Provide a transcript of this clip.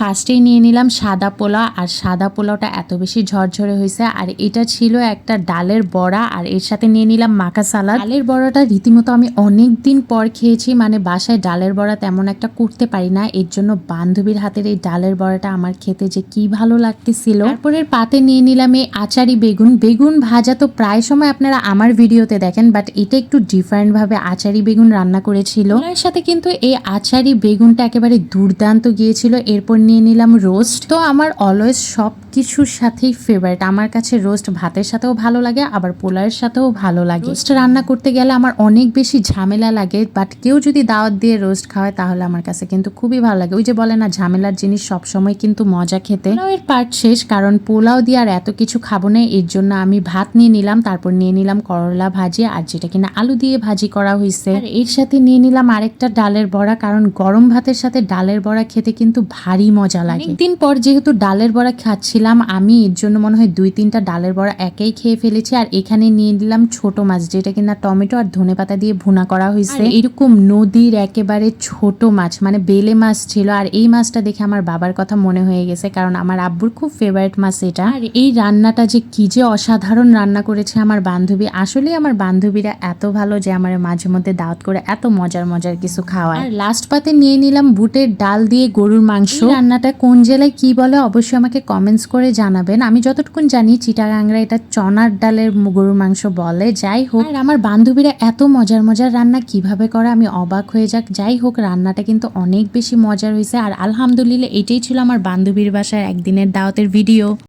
ফার্স্টেই নিয়ে নিলাম সাদা পোলাও, আর সাদা পোলাওটা এত বেশি ঝরঝরে হয়েছে, আর এটা ছিল একটা ডালের বড়া, আর এর সাথে নিয়ে নিলাম মাকা সালাদ। ডালের বড়াটা রীতিমতো আমি অনেক দিন পর খেয়েছি মানে বাসায় ডালের বড়া তেমন একটা করতে পারি না, এর জন্য বান্ধবীর হাতের এই ডালের বড়াটা আমার খেতে যে কি ভালো লাগতেছিল। তারপরের পাতে নিয়ে নিলাম এই আচারি বেগুন। বেগুন ভাজা তো প্রায় সময় আপনারা আমার ভিডিওতে দেখেন বাট এটা একটু ডিফারেন্ট ভাবে আচারি বেগুন রান্না করেছিল। এর সাথে কিন্তু এই আচারি বেগুনটা একেবারে দুর্দান্ত গিয়েছিল, এরপর নিয়ে নিলাম রোস্ট। তো আমার অলওয়েজ সব কিছুর সাথেই ফেভারিট আমার কাছে রোস্ট ভাতের সাথেও ভালো লাগে, আবার পোলাওয়ের সাথেও ভালো লাগে। রোস্ট রান্না করতে গেলে আমার অনেক বেশি ঝামেলা লাগে বাট কেউ যদি দাওয়াত দিয়ে রোস্ট খাওয়ায় তাহলে আমার কাছে কিন্তু খুবই ভালো লাগে। ওই যে বলে না, ঝামেলার জিনিস সবসময় কিন্তু মজা খেতে। পোলাওয়ের পার্ট শেষ, কারণ পোলাও দিয়ে আর এত কিছু খাব না, এর জন্য আমি ভাত নিয়ে নিলাম, তারপর নিয়ে নিলাম করলা ভাজি, আর যেটা কিনা আলু দিয়ে ভাজি করা হয়েছে এর সাথে নিয়ে নিলাম আরেকটা ডালের বড়া, কারণ গরম ভাতের সাথে ডালের বড়া খেতে কিন্তু ভারী মজা লাগে। অনেকদিন পর যেহেতু ডালের বড়া খাচ্ছিলাম আমি এর জন্য মনে হয় দুই তিনটা ডালের বড়া একেই খেয়ে ফেলেছি। আর এখানে নিয়ে নিলাম ছোট মাছ যেটা কিনা টমেটো আর ধনেপাতা দিয়ে ভুনা করা হয়েছে। এরকম নদীর একেবারে ছোট মাছ মানে বেলে মাছ ছিল। আর এই মাছটা দেখে আমার বাবার কথা মনে হয়ে গেছে কারণ আমার আব্বুর খুব ফেভারিট মাছ এটা। আর এই রান্নাটা যে কি যে অসাধারণ রান্না করেছে আমার বান্ধবী। আসলে আমার বান্ধবীরা এত ভালো যে আমার মাঝে মধ্যে দাওয়াত করে এত মজার মজার কিছু খাওয়ায়। আর লাস্ট পাতে নিয়ে নিলাম বুটের ডাল দিয়ে গরুর মাংস। রান্নাটা কোন জেলায় কী বলে অবশ্যই আমাকে কমেন্টস করে জানাবেন। আমি যতটুকুন জানি চিটাগাংরা এটা চনার ডালের গরুর মাংস বলে। যাই হোক, আর আমার বান্ধবীরা এত মজার মজার রান্না কীভাবে করে আমি অবাক হয়ে যাক। যাই হোক, রান্নাটা কিন্তু অনেক বেশি মজার হয়েছে। আর আলহামদুলিল্লাহ, এটাই ছিল আমার বান্ধবীর বাসার একদিনের দাওয়াতের ভিডিও